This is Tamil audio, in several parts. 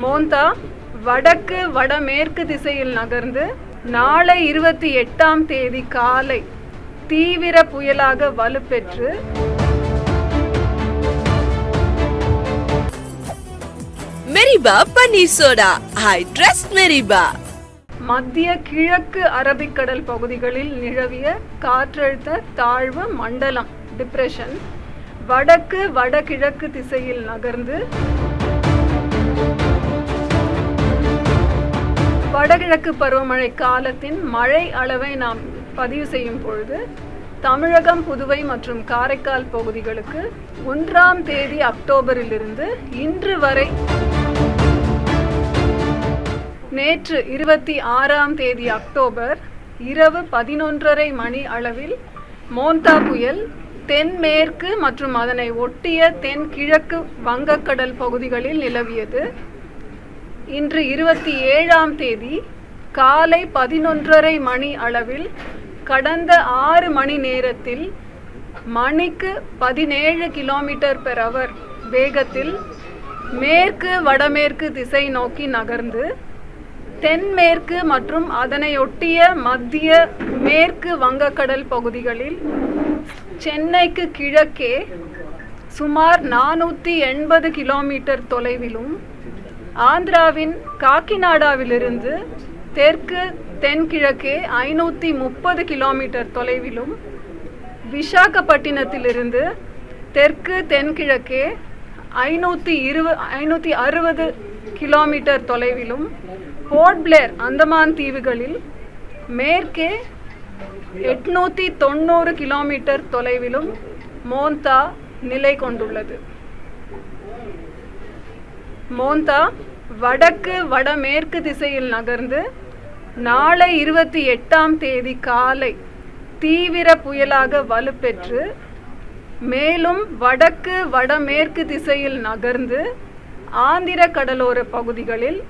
மோந்தா வடக்கு வடமேற்கு திசையில் நகர்ந்து நாளை இருபத்தி எட்டாம் தேதி காலை தீவிர புயலாக வலுப்பெற்று மெரிபா பன்னீர் சோடா. I trust மெரிபா. மத்திய கிழக்கு அரபிக்கடல் பகுதிகளில் நிலவிய காற்றழுத்த தாழ்வு மண்டலம் டிப்ரெஷன் வடக்கு வடகிழக்கு திசையில் நகர்ந்து வடகிழக்கு பருவமழை காலத்தின் மழை அளவை நாம் பதிவு செய்யும் பொழுது தமிழகம் புதுவை மற்றும் காரைக்கால் பகுதிகளுக்கு ஒன்றாம் தேதி அக்டோபரிலிருந்து இன்று வரை நேற்று இருபத்தி ஆறாம் தேதி அக்டோபர் இரவு பதினொன்றரை மணி அளவில் மோந்தா புயல் தென்மேற்கு மற்றும் அதனை ஒட்டிய தென்கிழக்கு வங்கக்கடல் பகுதிகளில் நிலவியது. இன்று இருபத்தி ஏழாம் தேதி காலை பதினொன்றரை மணி அளவில் கடந்த ஆறு மணி நேரத்தில் மணிக்கு பதினேழு கிலோமீட்டர் பெர் அவர் வேகத்தில் மேற்கு வடமேற்கு திசை நோக்கி நகர்ந்து தென்மேற்கு மற்றும் அதனையொட்டிய மத்திய மேற்கு வங்கக்கடல் பகுதிகளில் சென்னைக்கு கிழக்கே சுமார் நானூற்றி எண்பது கிலோமீட்டர் தொலைவிலும் ஆந்திராவின் காக்கிநாடாவிலிருந்து தெற்கு தென்கிழக்கே ஐநூற்றி முப்பது கிலோமீட்டர் தொலைவிலும் விசாகப்பட்டினத்திலிருந்து தெற்கு தென்கிழக்கே ஐநூற்றி இருபது ஐநூற்றி அறுபது கிலோமீட்டர் தொலைவிலும் போர்ட் பிளேர் அந்தமான் தீவுகளில் மேற்கே எட்நூற்றி தொண்ணூறு கிலோமீட்டர் தொலைவிலும் மோந்தா நிலை கொண்டுள்ளது. மோந்தா வடக்கு வடமேற்கு திசையில் நகர்ந்து நாளை இருபத்தி எட்டாம் தேதி காலை தீவிர புயலாக வலுப்பெற்று மேலும் வடக்கு வடமேற்கு திசையில் நகர்ந்து ஆந்திர கடலோர பகுதிகளில்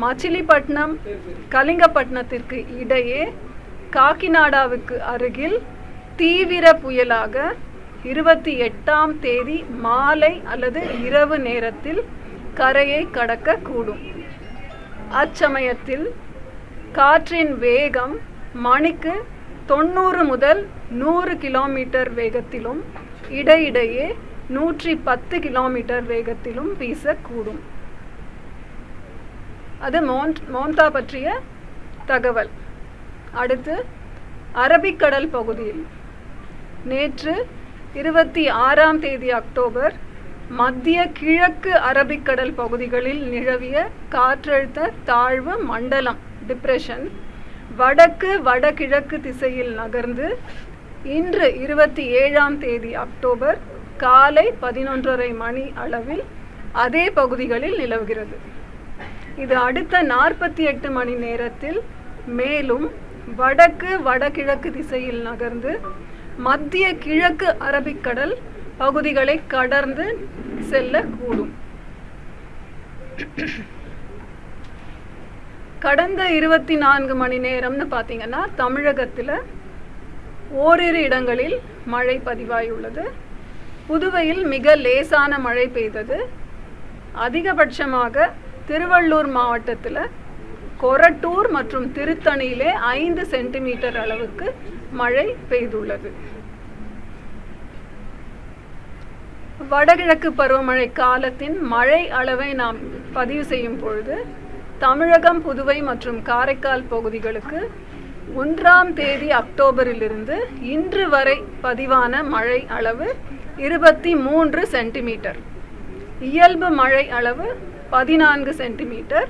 மச்சிலிப்பட்டினம் கலிங்கப்பட்டினத்திற்கு இடையே காக்கிநாடாவுக்கு அருகில் தீவிர புயலாக இருபத்தி எட்டாம் தேதி மாலை அல்லது இரவு நேரத்தில் கரையை கடக்க கூடும் அச்சமயத்தில் காற்றின் வேகம் மணிக்கு தொண்ணூறு முதல் நூறு கிலோமீட்டர் வேகத்திலும் இடையிடையே நூற்றி பத்து கிலோமீட்டர் வேகத்திலும் வீசக்கூடும். அது மோன் மோந்தா பற்றிய தகவல். அடுத்து அரபிக்கடல் பகுதியில் நேற்று இருபத்தி ஆறாம் தேதி அக்டோபர் மத்திய கிழக்கு அரபிக்கடல் பகுதிகளில் நிலவிய காற்றழுத்த தாழ்வு மண்டலம் டிப்ரெஷன் வடக்கு வடகிழக்கு திசையில் நகர்ந்து இன்று இருபத்தி ஏழாம் தேதி அக்டோபர் காலை பதினொன்றரை மணி அளவில் அதே பகுதிகளில் நிலவுகிறது. இது அடுத்த நாற்பத்தி எட்டு மணி நேரத்தில் மேலும் வடக்கு வடகிழக்கு திசையில் நகர்ந்து மத்திய கிழக்கு அரபிக்கடல் பகுதிகளை கடந்து செல்லக்கூடும். கடந்த இருபத்தி நான்கு மணி நேரம்னு பார்த்தீங்கன்னா தமிழகத்தில் ஓரிரு இடங்களில் மழை பதிவாயுள்ளது. புதுவையில் மிக லேசான மழை பெய்தது. அதிகபட்சமாக திருவள்ளூர் மாவட்டத்தில் கொரட்டூர் மற்றும் திருத்தணியிலே ஐந்து சென்டிமீட்டர் அளவுக்கு மழை பெய்துள்ளது. வடகிழக்கு பருவமழை காலத்தின் மழை அளவை நாம் பதிவு செய்யும் பொழுது தமிழகம் புதுவை மற்றும் காரைக்கால் பகுதிகளுக்கு ஒன்றாம் தேதி அக்டோபரிலிருந்து இன்று வரை பதிவான மழை அளவு இருபத்தி மூன்று சென்டிமீட்டர். இயல்பு மழை அளவு பதினான்கு சென்டிமீட்டர்.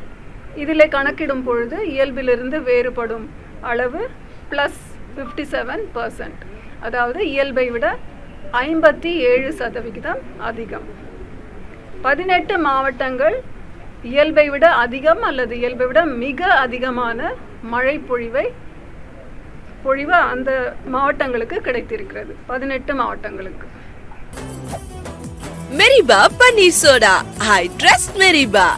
இதில் கணக்கிடும் பொழுது இயல்பிலிருந்து வேறுபடும் அளவு ப்ளஸ் ஃபிஃப்டி செவன் பர்சன்ட் அதாவது இயல்பை விட ஐம்பத்தி ஏழு சதவிகிதம் அதிகம். பதினெட்டு மாவட்டங்கள் இயல்பை விட அதிகம் அல்லது இயல்பை விட மிக அதிகமான மழை பொழிவை பொழிவு அந்த மாவட்டங்களுக்கு கிடைத்திருக்கிறது. பதினெட்டு மாவட்டங்களுக்கு. மெரிபா பன்னீர் சோடா ஐ ட்ரஸ்ட் மெரிபா